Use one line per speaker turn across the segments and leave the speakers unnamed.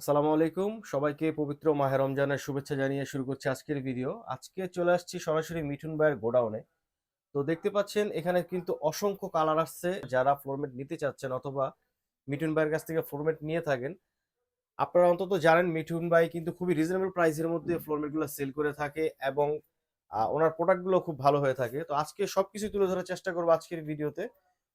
আসসালামু আলাইকুম। সবাইকে পবিত্র মাহে রমজানের শুভেচ্ছা জানিয়ে শুরু করছি আজকের ভিডিও। আজকে চলে আসছি সরাসরি মিঠুন ভাইয়ের গোডাউনে। তো দেখতে পাচ্ছেন, এখানে কিন্তু অসংখ্য কালার আসছে। যারা ফ্লোরমেট নিতে চাচ্ছেন অথবা মিঠুন ভাইয়ের কাছ থেকে ফ্লোরমেট নিয়ে থাকেন, আপনারা অন্তত জানেন মিঠুন ভাই কিন্তু খুবই রিজনেবল প্রাইসের মধ্যে ফ্লোরমেটগুলো সেল করে থাকে এবং ওনার প্রোডাক্টগুলো খুব ভালো হয়ে থাকে। তো আজকে সবকিছু তুলে ধরার চেষ্টা করব আজকের ভিডিওতে।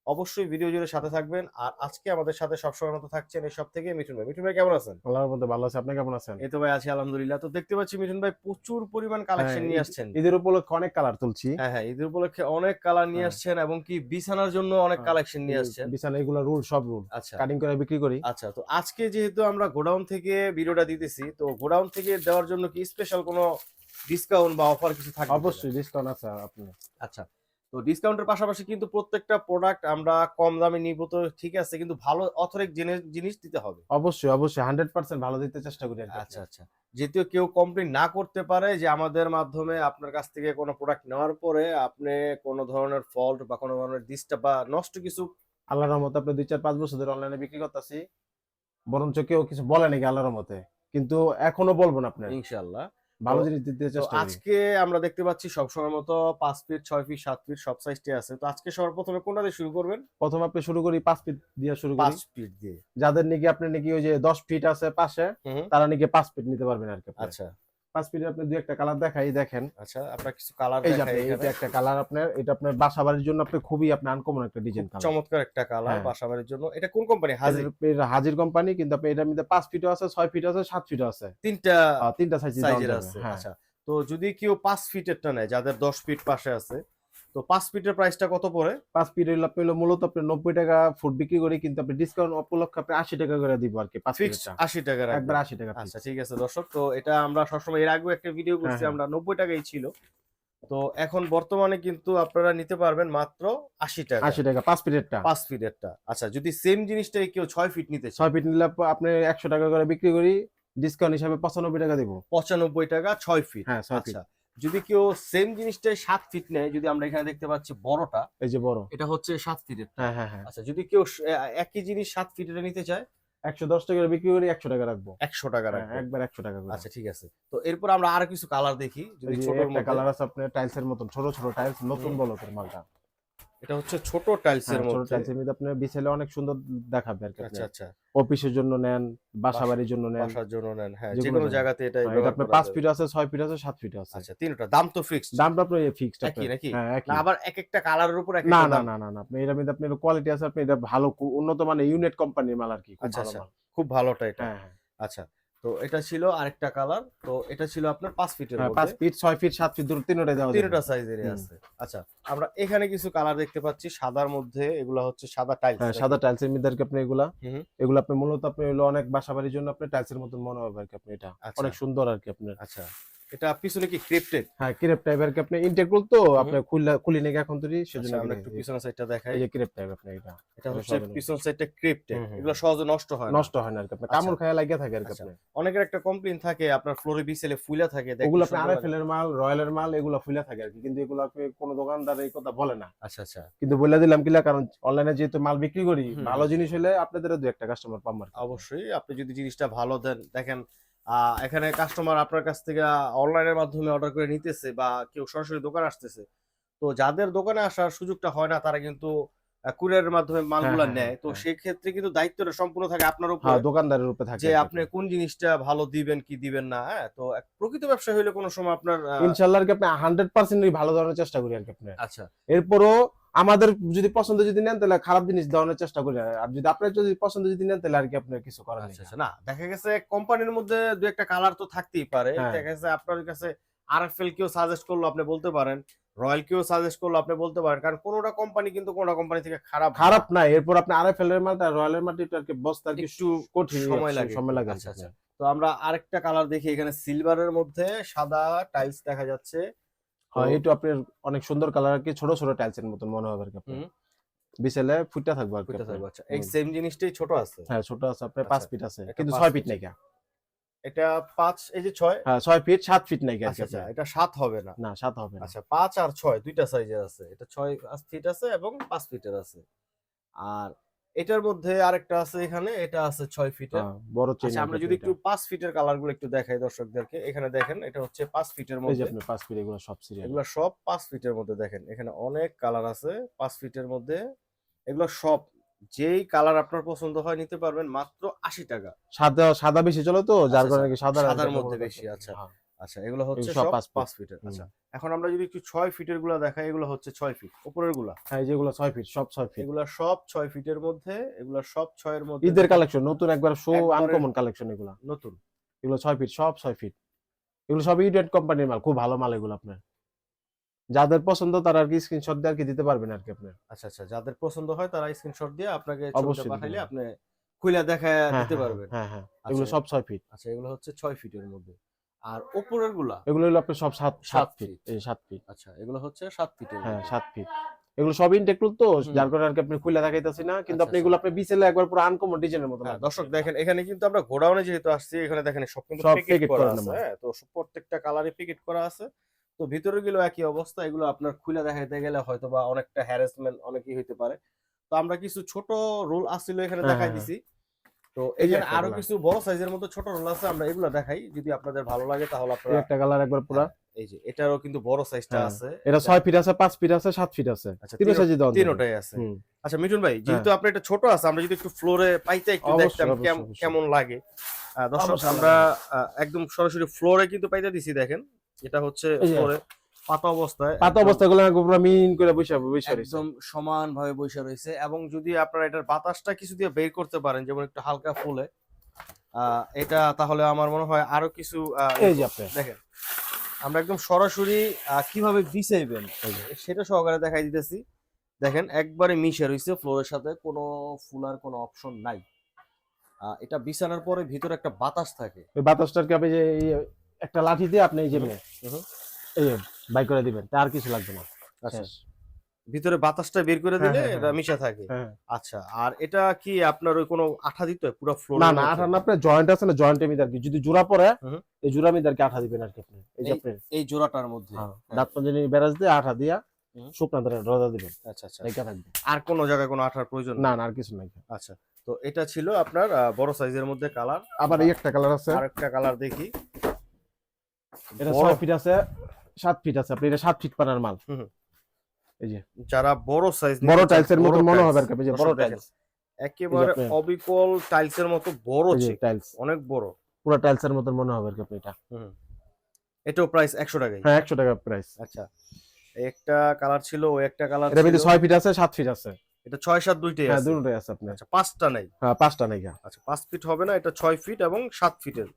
অবশ্যই ভিডিও জুড়ে সাথে থাকবেন। আর আজকে আমাদের সাথে সবসময় মতো থাকছেন এই সব থেকে মিঠুন ভাই। মিঠুন ভাই কেমন আছেন?
আল্লাহর মধ্যে ভালো আছে। আপনি কেমন আছেন?
এই তো ভাই আছি আলহামদুলিল্লাহ। তো দেখতে পাচ্ছি মিঠুন ভাই প্রচুর পরিমাণ কালেকশন
হ্যাঁ,
নিয়ে আসছেন।
ঈদের উপলক্ষে অনেক কালার তুলছি।
হ্যাঁ হ্যাঁ ঈদের উপলক্ষে অনেক কালার নিয়ে
হ্যাঁ।
আসছেন এবং কি বিছানার জন্য অনেক
হ্যাঁ,
কালেকশন নিয়ে আসছেন।
বিছানা এগুলো রুল সব রুল।
আচ্ছা।
কাটিং করে বিক্রি করি।
আচ্ছা তো আজকে যেহেতু আমরা গোডাউন থেকে ভিডিওটা দিতেছি তো গোডাউন থেকে দেওয়ার জন্য কি স্পেশাল কোনো ডিসকাউন্ট বা অফার কিছু থাকবে কিনা?
অবশ্যই ডিসকাউন্ট আছে আপনি
আচ্ছা তো ডিসকাউন্টের পাশাপাশি কিন্তু প্রত্যেকটা প্রোডাক্ট আমরা কম দামে নিব তো ঠিক আছে কিন্তু ভালো অথরিক জিনিস জিনিস দিতে হবে।
অবশ্যই অবশ্যই হান্ড্রেড পার্সেন্ট ভালো দিতে চেষ্টা করি
আচ্ছা আচ্ছা। যেহেতু কেউ কমপ্লেন না করতে পারে যে আমাদের মাধ্যমে আপনার কাছ থেকে কোনো প্রোডাক্ট নেওয়ার পরে আপনি কোনো ধরনের ফল্ট বা কোনো ধরনের ডিস্টার্ব বা নষ্ট কিছু
আল্লাহর রহমতে আপনি দুই চার পাঁচ বছর ধরে অনলাইনে বিক্রি করতেছি বরঞ্চ কেউ কিছু বলে নাকি আল্লাহর রহমতে। কিন্তু এখনও বলব না আপনি
ইনশাল্লাহ
ভালো জিনিস দিতে চেষ্টা করি।
আজকে আমরা দেখতে পাচ্ছি সবসময় মতো পাঁচ ফিট ছয় ফিট সাত ফিট সব সাইজটি আছে। তো আজকে সর্বপ্রথমে প্রথমে কোনটা দিয়ে শুরু করবেন?
প্রথম আপনি শুরু করি পাঁচ ফিট দিয়ে শুরু করি।
পাঁচ ফিট দিয়ে।
যাদের নাকি আপনি নাকি ওই যে দশ ফিট আছে পাশে তারা নাকি পাঁচ ফিট নিতে পারবেন আর কি
আচ্ছা।
পাঁচ ফিটের আপনি দুই একটা কালার দেখাই দেখেন।
আচ্ছা আপনার কিছু কালার দেখাই
এটা একটা কালার আপনার এটা আপনার বাসা বাড়ির জন্য আপনি খুবই আপনি আনকমন একটা ডিজাইন কালার
চমৎকার একটা কালার
হ্যাঁ।
বাসাবাড়ির জন্য। এটা কোন কোম্পানি হাজির?
এটা হাজির কোম্পানি কিন্তু আপনি এটার মধ্যে পাঁচ ফিটও আছে ছয় ফিট আছে সাত ফিট আছে।
তিনটা
তিনটা সাইজ
সাইজের আছে।
হ্যাঁ।
আচ্ছা তো যদি কেউ পাঁচ ফিটেরটা নেয় যাদের দশ ফিট পাশে আছে তো পাঁচ ফিটের প্রাইসটা কত পড়ে?
পাঁচ ফিট হইলে আপনি মূলত আপনি নব্বই টাকা ফুট বিক্রি করি কিন্তু আপনি ডিসকাউন্ট উপলক্ষে আপনি আশি টাকা করে দিব আর কি
আশি টাকা
একবার আশি টাকা
আচ্ছা ঠিক আছে দর্শক তো এটা আমরা সবসময় এর আগেও একটা ভিডিও করছি
হ্যাঁ।
আমরা নব্বই টাকাই ছিল। তো এখন বর্তমানে কিন্তু আপনারা নিতে পারবেন মাত্র আশি টাকা।
আশি টাকা পাঁচ ফিটেরটা।
পাঁচ ফিটেরটা। আচ্ছা যদি সেম জিনিসটাই কেউ ছয় ফিট নিতে
ছয় ফিট নিলে আপ- আপনি একশো টাকা করে বিক্রি করি ডিসকাউন্ট হিসাবে পঁচানব্বই টাকা দিব।
পঁচানব্বই টাকা ছয় ফিট।
হ্যাঁ
আচ্ছা যদি কেউ সেম জিনিসটাই সাত ফিট নেয় যদি আমরা এখানে দেখতে পাচ্ছি বড়টা
এই যে বড়।
এটা হচ্ছে সাত ফিটের
হ্যাঁ হ্যাঁ হ্যাঁ।
আচ্ছা যদি কেউ একই জিনিস সাত ফিটের নিতে চায়?
একশো দশ টাকা করে বিক্রি করে একশো টাকা রাখব।
একশো টাকা
রাখব
রাখবে।
একবার একশো টাকা করে।
আচ্ছা ঠিক আছে। তো এরপর আমরা আর কিছু কালার দেখি যদি ছোট
কালার আছে আপনার টাইলস এর মতন ছোট ছোট টাইলস নতুন। বলকের মালটা।
এটা হচ্ছে ছোট টাইলসের
হ্যাঁ, ছোট
মধ্যে
টাইলসের মধ্যে আপনার বিছেলে অনেক সুন্দর দেখাবে আর কি
আচ্ছা আচ্ছা
অফিসের জন্য নেন বাসা
বাসা-
বাড়ির জন্য নেন
বাসার জন্য নেন হ্যাঁ
যে কোনো।
জায়গাতে এটা
হ্যাঁ, এটা আপনার
করা
পাঁচ ফিট আছে ছয় ফিট আছে সাত ফিট আছে
আচ্ছা তিনটা দাম তো ফিক্সড
দামটা আপনার ফিক্সড
একই নাকি?
হ্যাঁ
না আবার এক একটা কালারের উপর এক
না
একটা
না
দাম।
না না না আপনি এটার মধ্যে আপনার কোয়ালিটি আছে আপনি এটা ভালো উন্নত মানের ইউনিট কোম্পানির মাল আর কি খুব
আচ্ছা,
ভালো
আচ্ছা। খুব ভালোটা এটা। আচ্ছা তো এটা ছিল আরেকটা কালার তো এটা ছিল আপনার পাঁচ ফিটের
হ্যাঁ পাঁচ ফিট ছয় ফিট সাত ফিট দূর তিনটা দেওয়া
তিনটা
সাইজের
আছে। আচ্ছা আমরা এখানে কিছু কালার দেখতে পাচ্ছি। সাদার মধ্যে এগুলা হচ্ছে সাদা টাইলস
হ্যাঁ সাদা টাইলসের মধ্যে আর কি আপনি এগুলা। এগুলো আপনি মূলত আপনি হলো অনেক বাসা বাড়ির জন্য আপনি টাইলসের মতন মনে হবে আর কি আপনি এটা।
আচ্ছা।
অনেক সুন্দর আর কি আপনার।
আচ্ছা। এটা পিছনে কি ক্রিপ্টেড
হ্যাঁ ক্রেপ টাইপের কি আপনি ইন্টেগ্রাল তো আপনি খুললা খুলি নাকি এখন তৈরি সেজন্য
আচ্ছা আমরা একটু পিছনের সাইডটা দেখাই।
এই যে ক্রেপ টাইপ আপনি এটা।
এটা হচ্ছে পিছন সাইডটা ক্রিপ্টেড এগুলো। সহজে নষ্ট হয়
নষ্ট হয় না আর কি। আপনার
আচ্ছা।
কামড় খায়া লাগিয়ে থাকে আর কি
আচ্ছা।
আপনার
অনেকের একটা কমপ্লেন থাকে আপনার ফ্লোরে বিসেলে ফুলা থাকে দেখতে
ওগুলো আপনি আরএফএল এর মাল রয়্যালের মাল এগুলো ফুলে থাকে আর কি। কিন্তু এগুলো আপনি কোনো দোকানদার এই কথা বলে না।
আচ্ছা আচ্ছা।
কিন্তু বলে দিলাম কিলা কারণ অনলাইনে যেহেতু মাল বিক্রি করি ভালো জিনিস হলে আপনাদের দু একটা কাস্টমার পাম
অবশ্যই আপনি যদি জিনিসটা ভালো দেন দেখেন এখানে কাস্টমার আপনার কাছ থেকে অনলাইনের মাধ্যমে অর্ডার করে নিতেছে বা কেউ সরাসরি দোকানে আসতেছে। তো যাদের দোকানে আসার সুযোগটা হয় না তারা কিন্তু কুরিয়ারের মাধ্যমে মালগুলা
হ্যাঁ,
নেয়। তো
হ্যাঁ।
সেক্ষেত্রে কিন্তু দায়িত্বটা সম্পূর্ণ থাকে আপনার উপর।
হ্যাঁ দোকানদারের উপরে থাকে
যে আপনি কোন জিনিসটা ভালো দিবেন কি দিবেন না হ্যাঁ? তো প্রকৃত ব্যবসা হইলে কোনো সময় আপনার আহ,
ইনশাল্লাহ আপনি হান্ড্রেড পার্সেন্ট ভালো ধরনের চেষ্টা করি আর কি আপনি
আচ্ছা।
এরপরও আমাদের যদি পছন্দ যদি নেন তাহলে খারাপ জিনিস দেওয়ানোর চেষ্টা করি। আর যদি আপনার যদি পছন্দ যদি নেন তাহলে আর কি আপনার কিছু করার নেই।
আচ্ছা আচ্ছা। না দেখা গেছে কোম্পানির মধ্যে দু একটা কালার তো থাকতেই পারে।
হ্যাঁ।
দেখা গেছে আপনার কাছে আরএফএল কেউ সাজেস্ট করল আপনি বলতে পারেন। রয়্যাল কেউ সাজেস্ট করল আপনি বলতে পারেন। কারণ কোনোটা কোম্পানি কিন্তু কোনোটা কোম্পানি থেকে খারাপ
খারাপ না এরপর আপনি আরএফএল এর মালটা রয়্যালের মালটা একটু আর কি বস্তা আর কি
একটু
কঠিন
সময় লাগে।
সময় লাগে।
আচ্ছা আচ্ছা। তো আমরা আরেকটা কালার দেখি এখানে সিলভারের মধ্যে সাদা টাইলস দেখা যাচ্ছে।
হ্যাঁ।
তো-
আপনার অনেক সুন্দর কালার আর কি ছোট ছোট টাইলসের মতন মনে হবে আর কি আপনার। বিছেলে ফুটটা থাকবে আর কি।
আচ্ছা। এই সেম জিনিসটাই ছোট আছে?
হ্যাঁ ছোট আছে। আপনার পাঁচ
আচ্ছা,
ফিট আছে কিন্তু
পাঁচ
ছয়
ফিট
নাই
এটা পাঁচ এই যে ছয়?
হ্যাঁ ছয় ফিট সাত ফিট নাই
আচ্ছা আচ্ছা। এটা সাত হবে না?
না সাত হবে না।
আচ্ছা পাঁচ আর ছয় দুইটা সাইজের আছে। এটা ছয় ফিট আছে এবং পাঁচ ফিটের আছে। আর এটার মধ্যে আরেকটা আছে এখানে এটা আছে ছয় ফিটের
হ্যাঁ, বড়
আচ্ছা আমরা যদি একটু পাঁচ ফিটের কালারগুলো একটু দেখাই দর্শকদেরকে এখানে দেখেন এটা হচ্ছে পাঁচ ফিটের মধ্যে।
আপনি পাঁচ ফিট এগুলো সব সিরিয়াল
এগুলো সব পাঁচ ফিটের মধ্যে দেখেন এখানে অনেক কালার আছে পাঁচ ফিটের মধ্যে। এগুলো সব যেই কালার আপনার পছন্দ হয় নিতে পারবেন মাত্র আশি টাকা।
সাদা সাদা বেশি চলে তো যার
আচ্ছা,
কারণে সাদা
সাদার মধ্যে বেশি। আচ্ছা। আচ্ছা এগুলো হচ্ছে
সব পাঁচ
ফিটের আচ্ছা। এখন আমরা যদি একটু ছয় ফিটেরগুলা দেখাই এগুলো হচ্ছে ছয় ফিট উপরেরগুলা
হ্যাঁ যেগুলো ছয় ফিট সব ছয় ফিট
এগুলা সব ছয় ফিটের মধ্যে এগুলা সব ছয়ের মধ্যে
ঈদের কালেকশন নতুন একবার শো আনকমন কালেকশন এগুলো।
নতুন।
এগুলো ছয় ফিট সব ছয় ফিট এগুলো সব ইউডেড কোম্পানির মাল খুব ভালো মাল এগুলো আপনার। যাদের পছন্দ তারা আর কি স্ক্রিনশট দিয়ে আর কি দিতে পারবেন আর কি আপনার।
আচ্ছা আচ্ছা যাদের পছন্দ হয় তারা স্ক্রিনশট দিয়ে আপনাকে ছবিটা পাঠাইলে আপনি খুলে দেখায়
হ্যাঁ,
দিতে
হ্যাঁ,
পারবেন।
হ্যাঁ হ্যাঁ এগুলো
আচ্ছা,
সব ছয় ফিট
আচ্ছা এগুলো হচ্ছে ছয় ফিটের মধ্যে। আর উপরেরগুলা
এগুলো হলো আপনার সব সাত
সাত
ফিট এই সাত ফিট
আচ্ছা এগুলো হচ্ছে সাত ফিট
হ্যাঁ সাত ফিট এগুলো সব ইনটেকটুল তো যার কারণে আর কি আপনি খুলে দেখাইতেছি না কিন্তু
আচ্ছা,
আপনি এগুলো আপনি বিসেলে একবার পুরো আনকমন ডিজাইনের মতো
হ্যাঁ, দর্শক দেখেন এখানে কিন্তু আমরা গোডাউনে যেহেতু আসছি এখানে দেখেন সব কিন্তু প্যাকেট করা আছে হ্যাঁ তো প্রত্যেকটা কালারে প্যাকেট করা আছে। তো ভিতরে গুলো একই অবস্থা এগুলো আপনার খুলে দেখাইতে গেলে হয়তো বা অনেকটা হ্যারাসমেন্ট অনেকই হইতে পারে। তো আমরা কিছু ছোট রোল আসছিল এখানে
হ্যাঁ,
দেখাই
হ্যাঁ,
দিছি তো এখানে
আরও
কিছু বড় সাইজের মতো ছোট রোল আছে আমরা এগুলো দেখাই। যদি আপনাদের ভালো লাগে তাহলে আপনারা
একটা কালার একবার পুরো।
এই যে এটারও কিন্তু বড় সাইজটা
হ্যাঁ,
আছে।
এটা ছয় ফিট আছে পাঁচ ফিট আছে সাত ফিট আছে। তিন সাইজে যাবে।
তিনোটাই আছে। আচ্ছা মিঠুন ভাই যেহেতু আপনার এটা ছোট আছে আমরা যদি একটু ফ্লোরে পাইতে একটু দেখতাম। কেমন লাগে। দর্শক আমরা একদম সরাসরি ফ্লোরে কিন্তু পাইতে দিছি দেখেন। এটা হচ্ছে ফ্লোরে পাতা অবস্থায়
পাতা
একদম-
অবস্থা গুলো পুরো মিন করে বসে বসে
একদম সমান ভাবে বসে রয়েছে এবং যদি আপনারা এটার বাতাসটা কিছু দিয়ে বের করতে পারেন যেমন একটু হালকা ফুলে এটা তাহলে আমার মনে হয় আরও কিছু
এই যে আপনি।
দেখেন আমরা একদম সরাসরি কীভাবে বিছাইবেন সেটা সহকারে দেখাই দিতেছি। দেখেন একবারে মিশে রয়েছে ফ্লোরের সাথে কোনো ফুলার কোনো অপশন নাই। এটা বিছানার পরে ভিতরে একটা বাতাস থাকে।
ওই বাতাসটার কি আপনি যে একটা লাঠি দিয়ে আপনি এই যে। এই বাই করে দিবেন আর কিছু লাগবে না।
আচ্ছা। ভিতরে বাতাসটা বের করে
হ্যাঁ,
দিলে
হ্যাঁ,
এটা
হ্যাঁ।
মিশা থাকে।
হ্যাঁ
আচ্ছা আর এটা কি আপনার ওই কোনো আঠা দিতে হয়? পুরো ফ্লোর
না না আঠা না আপনার জয়েন্ট আছে না জয়েন্টের মধ্যে আর কি যদি জোড়া
হুম।
এই জোড়া আর কি আঠা দিবেন আর কি আপনি। এই যে আপনি
এই জোড়াটার মধ্যে।
হ্যাঁ,
হ্যাঁ।
দাঁত পর্যন্ত বেরাজ দিয়ে আঠা দিয়া। শুকনা ধরে রোদা দিবেন।
আচ্ছা আচ্ছা।
রেখে থাকবে।
আর কোনো জায়গায় কোনো আঠার প্রয়োজন
না না আর কিছু নাই।
আচ্ছা তো এটা ছিল আপনার বড় সাইজের মধ্যে কালার।
আবার এই একটা কালার আছে।
আরেকটা কালার দেখি।
এটা
বড়-
ছয় ফিট আছে। সাত ফিট আছে আপনি এটা সাত ফিট পানার মাল।
হুম।
এই যে।
যারা বড় সাইজ
বড় টাইলসের মতো মনে হবে আর কি, যে বড় টাইলস
একেবারে অবিকল টাইলসের মতো বড়
টাইলস
অনেক বড়।
পুরো টাইলসের মতো মনে হবে আর কি এটা।
হুম এটাও প্রাইস একশো টাকাই।
হ্যাঁ একশো টাকা প্রাইস
আচ্ছা একটা কালার ছিল ও একটা কালার
এটা মধ্যে ছয় ফিট আছে সাত ফিট আছে।
এটা ছয় সাত দুইটাই আছে
হ্যাঁ
আছে।
দুটোই আছে আপনার।
আচ্ছা পাঁচটা নাই।
হ্যাঁ পাঁচটা নাই
আচ্ছা পাঁচ ফিট হবে না এটা ছয় ফিট এবং সাত ফিটের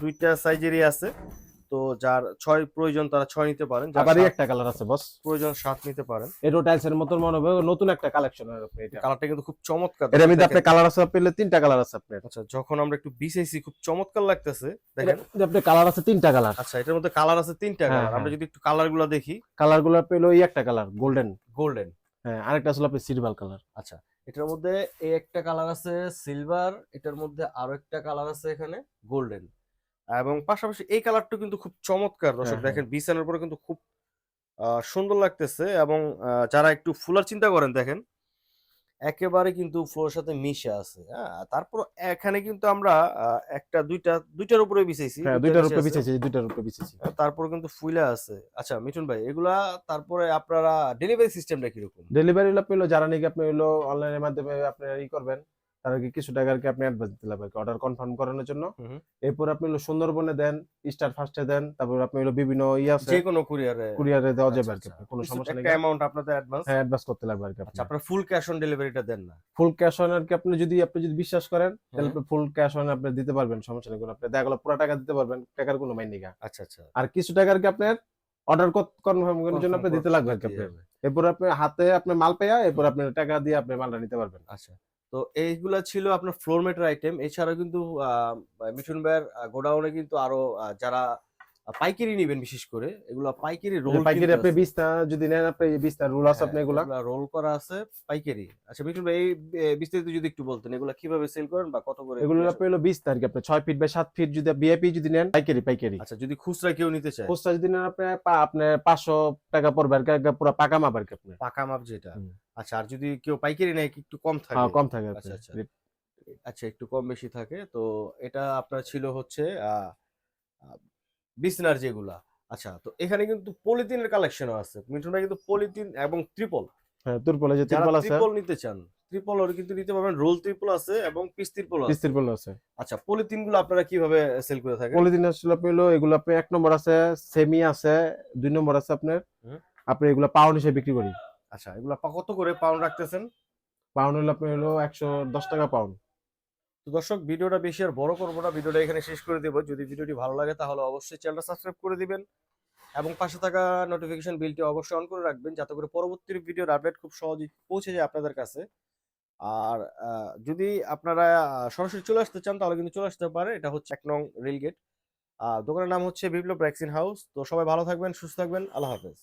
দুইটা সাইজেরই আছে। তো যার ছয় প্রয়োজন তারা ছয় নিতে পারেন যার
আবার একটা কালার আছে বস
প্রয়োজন সাত নিতে পারেন।
এটাও টাইলসের মতো মনে হবে নতুন একটা কালেকশন আপনি এটা।
কালারটা কিন্তু খুব চমৎকার
এর মধ্যে আপনি কালার আছে পেলে তিনটা কালার আছে আপনি
আচ্ছা যখন আমরা একটু বিছাইছি খুব চমৎকার লাগতেছে দেখেন।
আপনি কালার আছে তিনটা কালার
আচ্ছা এটার মধ্যে কালার আছে তিনটা
হ্যাঁ,
কালার আমরা
হ্যাঁ।
যদি একটু কালারগুলো দেখি।
কালারগুলো পেল এই একটা কালার গোল্ডেন
গোল্ডেন
হ্যাঁ আরেকটা আসলে আপনি সিলভার কালার
আচ্ছা এটার মধ্যে এই একটা কালার আছে সিলভার এটার মধ্যে আরও একটা কালার আছে এখানে গোল্ডেন এবং পাশাপাশি এই কালারটা কিন্তু খুব চমৎকার দর্শক
হ্যাঁ,
দেখেন বিছানার পরে কিন্তু খুব সুন্দর লাগতেছে এবং যারা একটু ফুলার চিন্তা করেন দেখেন একেবারে কিন্তু ফ্লোর সাথে মিশে আছে হ্যাঁ? তারপর এখানে কিন্তু আমরা একটা দুইটা দুইটার উপরে বিছাইছি
হ্যাঁ দুইটার উপরে। বিছেছি দুইটার উপরে
হ্যাঁ, তারপরে কিন্তু ফুইলা আছে। আচ্ছা মিঠুন ভাই এগুলা তারপরে আপনারা ডেলিভারি সিস্টেমটা কীরকম?
ডেলিভারি হলো পেল যারা নাকি আপনি হলো অনলাইনের মাধ্যমে আপনি ই করবেন তারা কিছু টাকা আর কি আপনি অ্যাডভান্স দিতে লাগবে অর্ডার কনফার্ম করানোর জন্য। এরপর আপনি হলো সুন্দরবনে দেন স্টার ফার্স্টে দেন তারপর আপনি হলো বিভিন্ন ইয়ে আছে।
যে কোনো কুরিয়ারে
কুরিয়ারে দেওয়া যাবে
আচ্ছা,
আর কি
আচ্ছা।
কোনো সমস্যা নেই।
একটা অ্যামাউন্ট আপনাদের অ্যাডভান্স
হ্যাঁ অ্যাডভান্স করতে লাগবে আর কি
আচ্ছা আপনারা ফুল ক্যাশ অন ডেলিভারিটা দেন না?
ফুল ক্যাশ অন আর কি আপনি যদি আপনি যদি বিশ্বাস করেন তাহলে আপনি ফুল ক্যাশ অন আপনি দিতে পারবেন সমস্যা নেই কোনো আপনি দেখা গেলো পুরো টাকা দিতে পারবেন টাকার কোনো মাইন নেই
আচ্ছা আচ্ছা।
আর কিছু টাকা আর কি আপনার অর্ডার কনফার্ম করার জন্য আপনি দিতে লাগবে আর কি
যাবে।
এরপর আপনি হাতে আপনি মাল পেয়া এরপর আপনি টাকা দিয়ে আপনি মালটা নিতে পারবেন।
আচ্ছা। তো এইগুলা ছিল আপনার ফ্লোর মেটার আইটেম এছাড়াও কিন্তু মিঠুন ভাইয়ের গোডাউনে কিন্তু আরও যারা পাইকারি নেবেন বিশেষ করে এগুলা পাইকারি রোল
পাইকারি আপনি বিছনা যদি নেন আপনি এই বিছনা রুল আছে
হ্যাঁ,
আপনি এগুলা?
রোল করা আছে পাইকারি। আচ্ছা মিঠুন ভাই এই বিস্তারিত যদি একটু বলতেন এগুলা কীভাবে সেল করেন বা কত করে
এগুলো আপনি হলো বিছনা আর কি আপনি ছয় ফিট বা সাত ফিট যদি ভিআইপি যদি নেন পাইকারি পাইকারি।
আচ্ছা যদি খুচরা কেউ নিতে চায়?
খুচরা যদি নেন আপনি আপনার পাঁচশো টাকা পড়বে আর কি পুরো পাকা মাপ আর কি আপনি
পাকা মাপ যেটা। আচ্ছা আর যদি কেউ পাইকারি নেয় একটু কম থাকে?
হ্যাঁ কম থাকে
আচ্ছা, আচ্ছা। আচ্ছা একটু কম বেশি থাকে। তো এটা আপনার ছিল হচ্ছে বিছনার যেগুলা। আচ্ছা তো এখানে কিন্তু পলিথিনের কালেকশনও আছে। মিঠুন ভাই কিন্তু পলিথিন এবং ত্রিপল।
হ্যাঁ তুরপলে যে তিরপল আছে।
ত্রিপল নিতে চান ত্রিপল ওর কিন্তু নিতে পারবেন। রোল ত্রিপল আছে এবং পিস ত্রিপল
পিস
আছে।
তিরপল আছে।
আচ্ছা পলিথিনগুলো আপনারা কীভাবে সেল করে থাকেন?
পলিথিন আসলে আপনি হলো এগুলো আপনি এক নম্বর আছে সেমি আছে দুই নম্বর আছে আপনার। আপনি এগুলো পাউন্ড হিসেবে বিক্রি করি।
আচ্ছা এগুলা কত করে পাউন্ড রাখতেছেন?
পাউন্ড হলো আপনি হলো একশো দশ টাকা পাউন্ড
তো দর্শক ভিডিওটা বেশি আর বড় করব না ভিডিওটা এখানে শেষ করে দেবো। যদি ভিডিওটি ভালো লাগে তাহলে অবশ্যই চ্যানেলটা সাবস্ক্রাইব করে দিবেন এবং পাশে থাকা নোটিফিকেশন বিলটি অবশ্যই অন করে রাখবেন যাতে করে পরবর্তী ভিডিওর আপডেট খুব সহজেই পৌঁছে যায় আপনাদের কাছে। আর যদি আপনারা সরাসরি চলে আসতে চান তাহলে কিন্তু চলে আসতে পারে। এটা হচ্ছে এক নং রেলগেট দোকানের নাম হচ্ছে বিপ্লব ভ্যাকসিন হাউস তো সবাই ভালো থাকবেন সুস্থ থাকবেন। আল্লাহ হাফেজ।